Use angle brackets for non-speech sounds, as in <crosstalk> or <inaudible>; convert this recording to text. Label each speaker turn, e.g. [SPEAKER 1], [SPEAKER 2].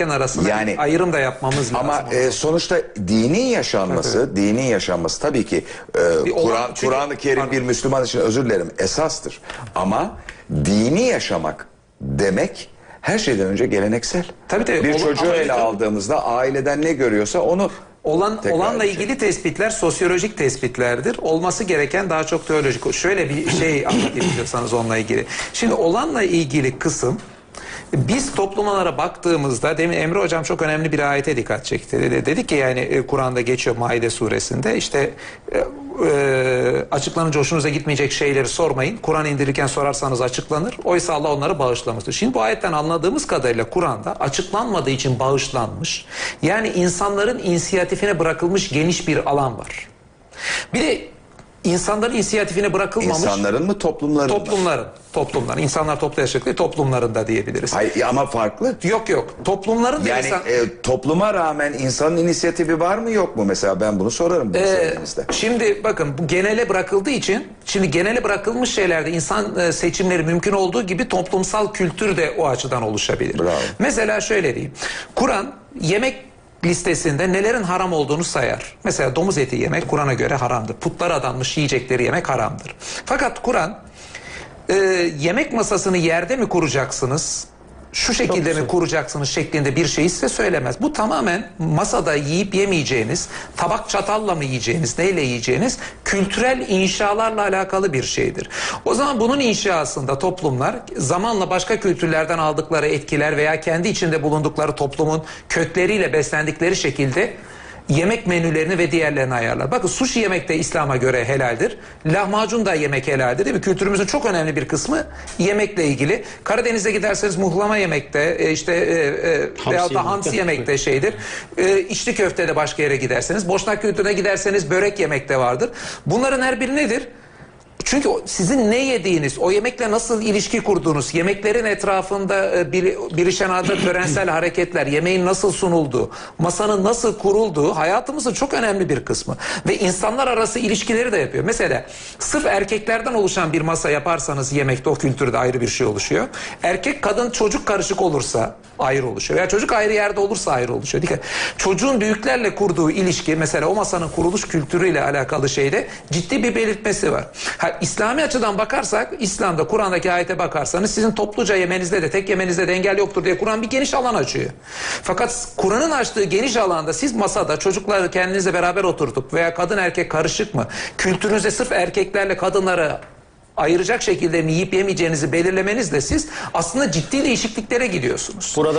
[SPEAKER 1] gereken arasında
[SPEAKER 2] Yani-
[SPEAKER 1] ayrım da yapmamız lazım.
[SPEAKER 2] Ama e, sonuçta dini yaşanması, dini yaşanması tabii ki e, Kur'an Kur'an-ı Kerim
[SPEAKER 1] Pardon.
[SPEAKER 2] bir Müslüman için özür dilerim esastır. Ama dini yaşamak demek her şeyden önce geleneksel.
[SPEAKER 1] Tabii tabii.
[SPEAKER 2] Bir çocuğu
[SPEAKER 1] ama
[SPEAKER 2] ele aldığımızda aileden ne görüyorsa onu
[SPEAKER 1] Olan
[SPEAKER 2] tekrar
[SPEAKER 1] olanla ilgili tespitler sosyolojik tespitlerdir. Olması gereken daha çok teolojik. Şöyle bir şey anlatayım istiyorsanız onunla ilgili. Şimdi olanla ilgili kısım biz toplumlara baktığımızda demin Emre hocam çok önemli bir ayete dikkat çekti. Dedi, dedi ki yani e, Kur'an'da geçiyor Maide suresinde işte e, e, açıklanınca hoşunuza gitmeyecek şeyleri sormayın. Kur'an indirirken sorarsanız açıklanır. Oysa Allah onları bağışlamıştır. Şimdi bu ayetten anladığımız kadarıyla Kur'an'da açıklanmadığı için bağışlanmış. Yani insanların inisiyatifine bırakılmış geniş bir alan var. Bir de insanların inisiyatifine bırakılmamış
[SPEAKER 2] insanların mı toplumların mı?
[SPEAKER 1] toplumların, toplumların, insanlar toplu yaşadık değil, toplumların da diyebiliriz.
[SPEAKER 2] Hayır ama farklı.
[SPEAKER 1] Yok yok. Toplumların da
[SPEAKER 2] Yani
[SPEAKER 1] insan...
[SPEAKER 2] e, topluma rağmen insanın inisiyatifi var mı yok mu mesela ben bunu sorarım bu
[SPEAKER 1] Ee, şimdi bakın bu genele bırakıldığı için şimdi genele bırakılmış şeylerde insan e, seçimleri mümkün olduğu gibi toplumsal kültür de o açıdan oluşabilir.
[SPEAKER 2] Bravo.
[SPEAKER 1] Mesela şöyle diyeyim. Kur'an yemek listesinde nelerin haram olduğunu sayar. Mesela domuz eti yemek Kur'an'a göre haramdır. Putlara adanmış yiyecekleri yemek haramdır. Fakat Kur'an e, yemek masasını yerde mi kuracaksınız? Şu şekilde mi kuracaksınız şeklinde bir şeyi size söylemez. Bu tamamen masada yiyip yemeyeceğiniz, tabak çatalla mı yiyeceğiniz, neyle yiyeceğiniz kültürel inşalarla alakalı bir şeydir. O zaman bunun inşasında toplumlar zamanla başka kültürlerden aldıkları etkiler veya kendi içinde bulundukları toplumun kökleriyle beslendikleri şekilde yemek menülerini ve diğerlerini ayarlar. Bakın sushi yemek de İslam'a göre helaldir. Lahmacun da yemek helaldir değil mi? Kültürümüzün çok önemli bir kısmı yemekle ilgili. Karadeniz'e giderseniz muhlama yemekte, e, işte e, e, veyahut da hamsi yemekte şeydir. E, içli köfte de başka yere giderseniz. Boşnak kültürüne giderseniz börek yemekte vardır. Bunların her biri nedir? Çünkü sizin ne yediğiniz, o yemekle nasıl ilişki kurduğunuz, yemeklerin etrafında e, bir, birişen adı <coughs> törensel hareketler, yemeğin nasıl sunulduğu, masanın nasıl kurulduğu hayatımızın çok önemli bir kısmı. Ve insanlar arası ilişkileri de yapıyor. Mesela sırf erkeklerden oluşan bir masa yaparsanız yemekte o kültürde ayrı bir şey oluşuyor. Erkek, kadın, çocuk karışık olursa ayrı oluşuyor. Veya çocuk ayrı yerde olursa ayrı oluşuyor. Dikkat. Çocuğun büyüklerle kurduğu ilişki mesela o masanın kuruluş kültürüyle alakalı şeyde ciddi bir belirtmesi var. Ha, İslami açıdan bakarsak İslam'da Kur'an'daki ayete bakarsanız sizin topluca yemenizde de tek yemenizde de engel yoktur diye Kur'an bir geniş alan açıyor. Fakat Kur'an'ın açtığı geniş alanda siz masada çocukları kendinizle beraber oturtup veya kadın erkek karışık mı kültürünüzde sırf erkeklerle kadınları ayıracak şekilde mi yiyip yemeyeceğinizi belirlemenizle siz aslında ciddi değişikliklere gidiyorsunuz.
[SPEAKER 3] Burada